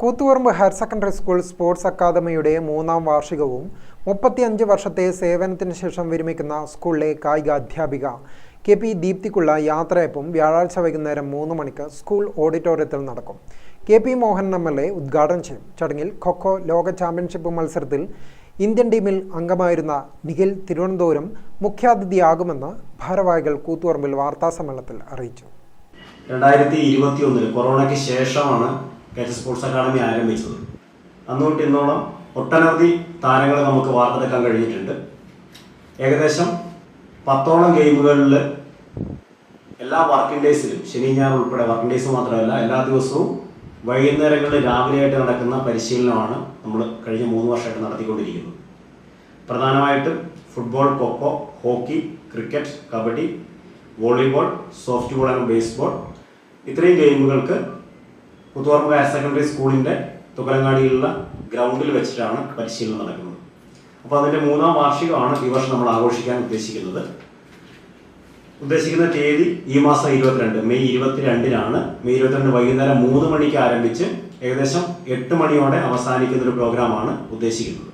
Koothuparamba higher secondary school sports അക്കാദമിയുടെ മൂന്നാം വാർഷികവും മുപ്പത്തിയഞ്ച് വർഷത്തെ സേവനത്തിന് ശേഷം വിരമിക്കുന്ന സ്കൂളിലെ കായിക അധ്യാപിക കെ പി ദീപ്തിക്കുള്ള യാത്രയപ്പും വ്യാഴാഴ്ച വൈകുന്നേരം മൂന്ന് മണിക്ക് സ്കൂൾ ഓഡിറ്റോറിയത്തിൽ നടക്കും. K P Mohan M L A ഉദ്ഘാടനം ചെയ്യും. ചടങ്ങിൽ ഖൊഖോ ലോക ചാമ്പ്യൻഷിപ്പ് മത്സരത്തിൽ ഇന്ത്യൻ ടീമിൽ അംഗമായിരുന്ന നിഖിൽ തിരുവനന്തപുരം മുഖ്യാതിഥിയാകുമെന്ന് ഭാരവാഹികൾ കൂത്തുപറമ്പിൽ വാർത്താസമ്മേളനത്തിൽ അറിയിച്ചു. രണ്ടായിരത്തി ഇരുപത്തി ഒന്നിൽ കൊറോണയ്ക്ക് ശേഷമാണ് കേരള സ്പോർട്സ് അക്കാദമി ആരംഭിച്ചത്. അന്ന് തൊട്ട് ഇന്നോളം ഒട്ടനവധി താരങ്ങളെ നമുക്ക് വാർത്തെടുക്കാൻ കഴിഞ്ഞിട്ടുണ്ട്. ഏകദേശം പത്തോളം ഗെയിമുകളിൽ എല്ലാ വർക്കിംഗ് ഡേയ്സിലും ശനി ഞാൻ ഉൾപ്പെടെ വർക്കിംഗ് ഡേയ്സ് മാത്രമല്ല എല്ലാ ദിവസവും വൈകുന്നേരങ്ങളിൽ രാവിലെയായിട്ട് നടക്കുന്ന പരിശീലനമാണ് നമ്മൾ കഴിഞ്ഞ മൂന്ന് വർഷമായിട്ട് നടത്തിക്കൊണ്ടിരിക്കുന്നത്. പ്രധാനമായിട്ടും football khokho hockey cricket kabaddi volleyball soft ball and baseball ഇത്രയും ഗെയിമുകൾക്ക് പുതുവർമ്മ ഹയർ സെക്കൻഡറി സ്കൂളിന്റെ തുകലങ്ങാടിയിലുള്ള ഗ്രൗണ്ടിൽ വെച്ചിട്ടാണ് പരിശീലനം നടക്കുന്നത്. അപ്പോൾ അതിന്റെ മൂന്നാം വാർഷികമാണ് ഈ വർഷം നമ്മൾ ആഘോഷിക്കാൻ ഉദ്ദേശിക്കുന്നത്. ഉദ്ദേശിക്കുന്ന തീയതി ഈ മാസം ഇരുപത്തിരണ്ട് മെയ് ഇരുപത്തിരണ്ടിനാണ്. മെയ് ഇരുപത്തിരണ്ട് വൈകുന്നേരം മൂന്ന് മണിക്ക് ആരംഭിച്ച് ഏകദേശം എട്ട് മണിയോടെ അവസാനിക്കുന്ന ഒരു പ്രോഗ്രാമാണ് ഉദ്ദേശിക്കുന്നത്.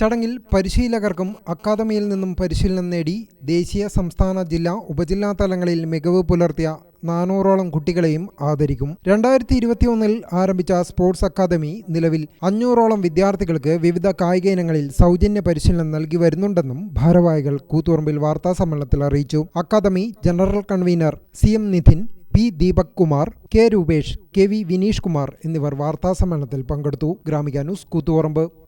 ചടങ്ങിൽ പരിശീലകർക്കും അക്കാദമിയിൽ നിന്നും പരിശീലനം നേടി ദേശീയ സംസ്ഥാന ജില്ലാ ഉപജില്ലാ തലങ്ങളിൽ മികവ് പുലർത്തിയ നാനൂറോളം കുട്ടികളെയും ആദരിക്കും. രണ്ടായിരത്തി ഇരുപത്തിയൊന്നിൽ ആരംഭിച്ച സ്പോർട്സ് അക്കാദമി നിലവിൽ അഞ്ഞൂറോളം വിദ്യാർത്ഥികൾക്ക് വിവിധ കായിക ഇനങ്ങളിൽ സൗജന്യ പരിശീലനം നൽകി വരുന്നുണ്ടെന്നും ഭാരവാഹികൾ കൂത്തുപറമ്പിൽ വാർത്താസമ്മേളനത്തിൽ അറിയിച്ചു. Academy general convener C M Nidhin P Deepak Kumar K Rupesh K V Vineesh Kumar എന്നിവർ വാർത്താസമ്മേളനത്തിൽ പങ്കെടുത്തു. ഗ്രാമിക ന്യൂസ് കൂത്തുപറമ്പ്.